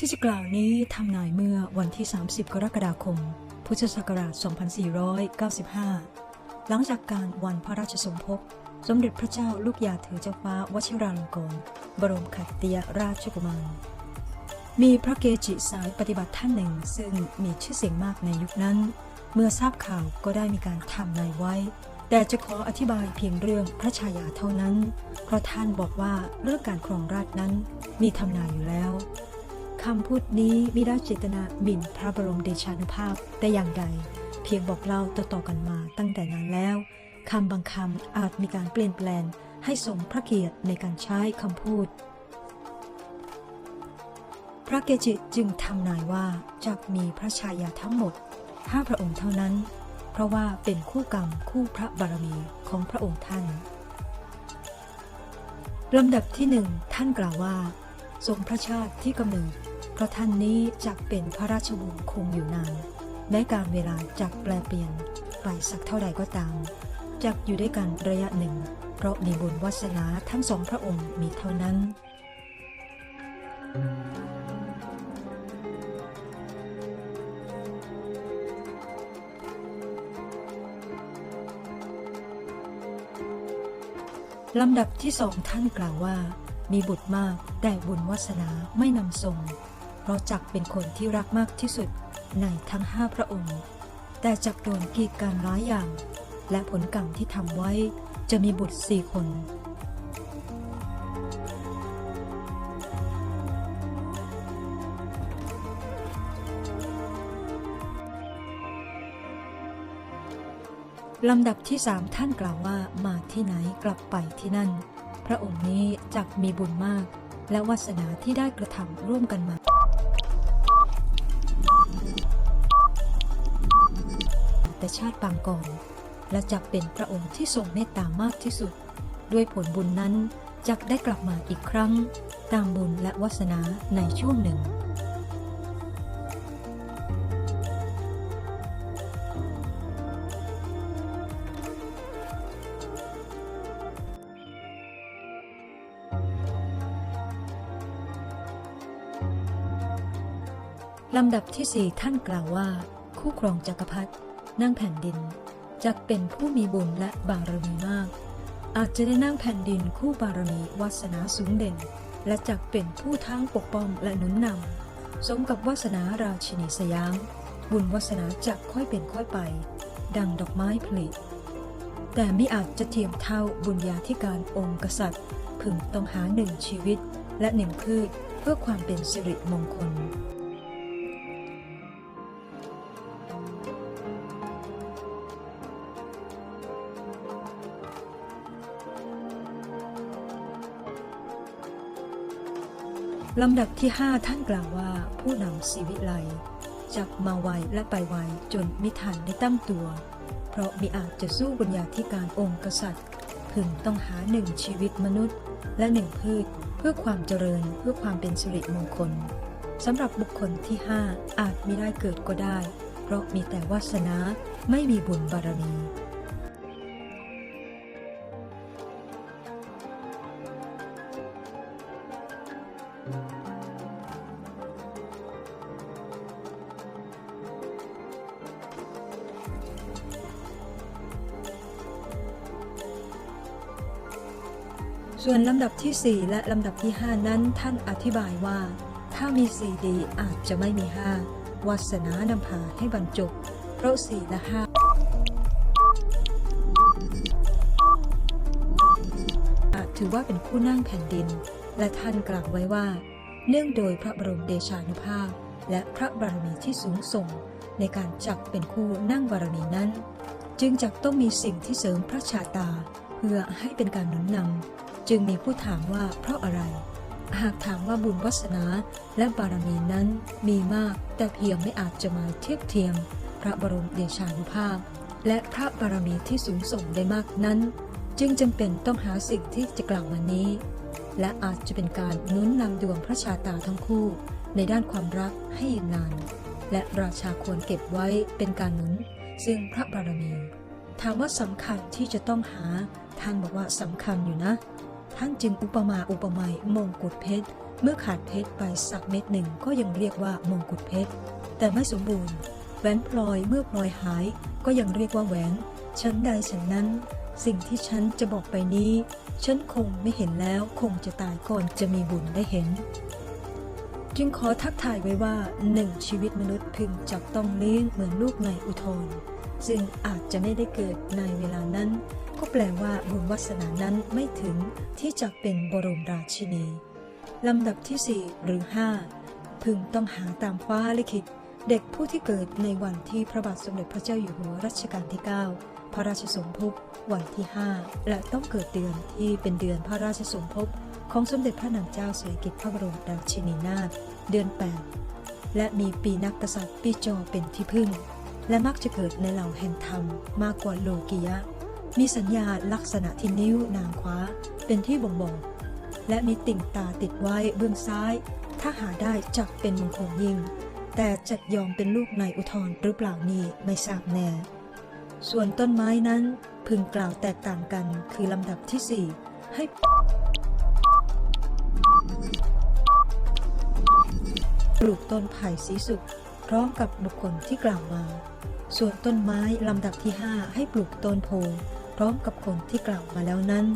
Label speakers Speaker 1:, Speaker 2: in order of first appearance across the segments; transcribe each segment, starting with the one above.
Speaker 1: ที่จะกล่าวนี้ทำนายเมื่อวันที่ 30 กรกฎาคม พุทธศักราช 2495 หลังจากการวันพระราชสมภพ สมเด็จพระเจ้าลูกยาถือเจ้าฟ้าวชิราลงกรณ์บรมขัตติยราชกุมาร มีพระเกจิสายปฏิบัติท่านหนึ่งซึ่งมีชื่อเสียงมากในยุคนั้น เมื่อทราบข่าวก็ได้มีการทำนายไว้แต่จะขออธิบายเพียงเรื่องพระชายาเท่านั้น เพราะท่านบอกว่าเรื่องการครองราชนั้นมีทำนายอยู่แล้ว คำพูดนี้มิได้เจตนาหมิ่นพระบรมเดชานุภาพแต่อย่างใด เพียงบอกเล่าต่อๆกันมาตั้งแต่นานแล้วคำบางคำอาจมีการเปลี่ยนแปลงให้สมพระเกียรติในการใช้คำพูด พระเกจิจึงทำนายว่าจะมีพระชายาทั้งหมดห้าพระองค์เท่านั้น เพราะว่าเป็นคู่กรรมคู่พระบารมีของพระองค์ท่านลำดับที่หนึ่งท่านกล่าวว่า ทรงพระชาติที่กำเนิดเพราะท่านนี้จะเป็นพระราชวงศ์คงอยู่นาน แม้การเวลาจะแปลเปลี่ยนไปสักเท่าใดก็ตามจะอยู่ด้วยกันระยะหนึ่ง เพราะมีบุญวาสนาทั้งสองพระองค์มีเท่านั้น ลำดับที่สองท่านกล่าวว่า มีบุตรมากแต่บุญวาสนาไม่นำทรงเพราะจักเป็นคนที่รักมากที่สุดในทั้งห้าพระองค์ แต่จักโดนกีดการร้ายอย่าง และผลกรรมที่ทำไว้จะมีบุตรสี่คนลำดับที่สามท่านกล่าวว่ามาที่ไหนกลับไปที่นั่น พระองค์นี้จักมีบุญมาก และวาสนาที่ได้กระทำร่วมกันมาแต่ชาติปางก่อน และจักเป็นพระองค์ที่ทรงเมตตามากที่สุด ด้วยผลบุญนั้นจักได้กลับมาอีกครั้ง ตามบุญและวาสนาในช่วงหนึ่ง ลำดับที่สี่ท่านกล่าวว่า คู่ครองจักรพรรดินั่งแผ่นดินจักเป็นผู้มีบุญและบารมีมาก อาจจะได้นั่งแผ่นดินคู่บารมีวาสนาสูงเด่น และจักเป็นผู้ทั้งปกป้องและหนุนนำสมกับวาสนาราชินีสยาม บุญวาสนาจักค่อยเป็นค่อยไป ดังดอกไม้ผลิแต่ไม่อาจจะเทียมเท่าบุญญาธิการองค์กษัตริย์ พึงต้องหาหนึ่งชีวิตและหนึ่งพืชเพื่อความเป็นสิริมงคล ลำดับที่ 5 ท่านกล่าวว่า ผู้นำสีวิไลจักมาไวและไปไวจนมิทันได้ตั้งตัว เพราะมิอาจจะสู้บุญญาธิการองค์กษัตริย์ พึงต้องหาหนึ่งชีวิตมนุษย์ และหนึ่งพืช เพื่อความเจริญเพื่อความเป็นสิริมงคลสำหรับบุคคลที่ 5 อาจมิได้เกิดก็ได้ เพราะมีแต่วาสนาไม่มีบุญบารมี ส่วนลำดับที่ 4 และลำดับที่ 5 นั้นท่านอธิบายว่า ถ้ามีสี่ดีอาจจะไม่มีห้าวาสนานำพาให้บรรจบเพราะสี่และห้าอาจถือว่าเป็นคู่นั่งแผ่นดิน และท่านกล่าวไว้ว่า เนื่องโดยพระบรมเดชานุภาพ และพระบารมีที่สูงส่ง ในการจักเป็นคู่นั่งบารมีนั้น จึงจักต้องมีสิ่งที่เสริมพระชาตา เพื่อให้เป็นการหนุนนำ จึงมีผู้ถามว่าเพราะอะไร หากถามว่าบุญวาสนาและบารมีนั้นมีมากแต่เพียงไม่อาจจะมาเทียบเทียม พระบรมเดชานุภาพ และพระบารมีที่สูงส่งได้มากนั้น จึงจำเป็นต้องหาสิ่งที่จะกล่าวมานี้ และอาจจะเป็นการนุนนำดวงพระชาตาทั้งคู่ ในด้านความรักให้ยืนนาน และราชาควรเก็บไว้เป็นการหนุน ซึ่งพระบารมีถามว่าสำคัญที่จะต้องหาท่านบอกว่าสำคัญอยู่นะ ท่านจึงอุปมาอุปไมยมงกุฎเพชร เมื่อขาดเพชรไปสักเม็ดหนึ่งก็ยังเรียกว่ามงกุฎเพชร แต่ไม่สมบูรณ์ แหวนพลอยเมื่อพลอยหายก็ยังเรียกว่าแหวนฉันใดฉันนั้น สิ่งที่ฉันจะบอกไปนี้ ฉันคงไม่เห็นแล้วคงจะตายก่อนจะมีบุญได้เห็น จึงขอทักทายไว้ว่าหนึ่งชีวิตมนุษย์พึงจับต้องเลี้ยงเหมือนลูกในอุทธรซึ่งอาจจะไม่ได้เกิดในเวลานั้น ก็แปลว่าบุญวาสนานั้นไม่ถึงที่จะเป็นบรมราชินี ลำดับที่4หรือ5พึงต้องหาตามฟ้าลิขิต เด็กผู้ที่เกิดในวันที่พระบาทสมเด็จพระเจ้าอยู่หัวรัชกาลที่ 9 พระราชสมภพวันที่ 5 และต้องเกิดเดือนที่เป็นเดือนพระราชสมภพของสมเด็จพระนางเจ้าสิริกิติ์พระบรมราชินีนาถเดือน 8 และมีปีนักกษัตริย์ปีจอเป็นที่พึ่ง และมักจะเกิดในเหล่าแห่งธรรมมากกว่าโลกิยะ มีสัญญาลักษณะที่นิ้วนางคว้าเป็นที่บ่งบอกและมีติ่งตาติดไว้เบื้องซ้าย ถ้าหาได้จักเป็นมงคลยิ่ง แต่จะยอมเป็นลูกในอุทธรหรือเปล่านี่ไม่ทราบแน่ ส่วนต้นไม้นั้นพึงกล่าวแตกต่างกันคือลำดับที่4ให้ปลูกต้นไผ่สีสุกพร้อมกับบุคคลที่กล่าวมา ส่วนต้นไม้ลำดับที่ 5 ให้ปลูกต้นโพ พร้อมกับคนที่กล่าวมาแล้วนั้น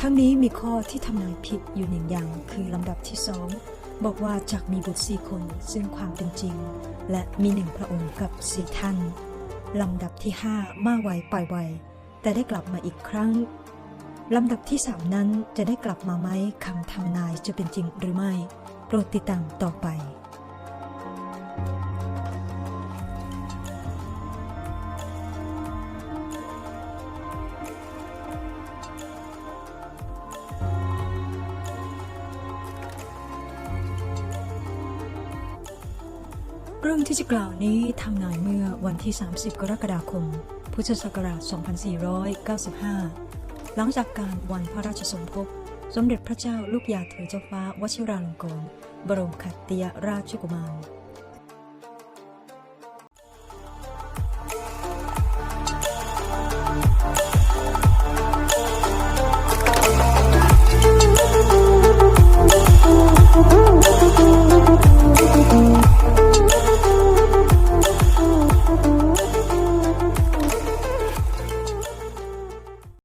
Speaker 1: ทั้งนี้มีข้อที่ทำนายผิดอยู่หนึ่งอย่างคือลำดับที่สองบอกว่าจากมีบุตรสี่คนซึ่งความเป็นจริง และมีหนึ่งพระองค์กับสี่ท่านลำดับที่ห้ามาไวไปไวแต่ได้กลับมาอีกครั้งลำดับที่สามนั้นจะได้กลับมาไหมคำทำนายจะเป็นจริงหรือไม่ โปรดติดตามต่อไป เรื่องที่จะกล่าวนี้ทำนายเมื่อวันที่ 30 กรกฎาคม พุทธศักราช 2495 หลังจากการวันพระราชสมภพ สมเด็จพระเจ้าลูกยาเธอเจ้าฟ้า วชิราลงกรณ์ บรมขัตติยราชกุมาร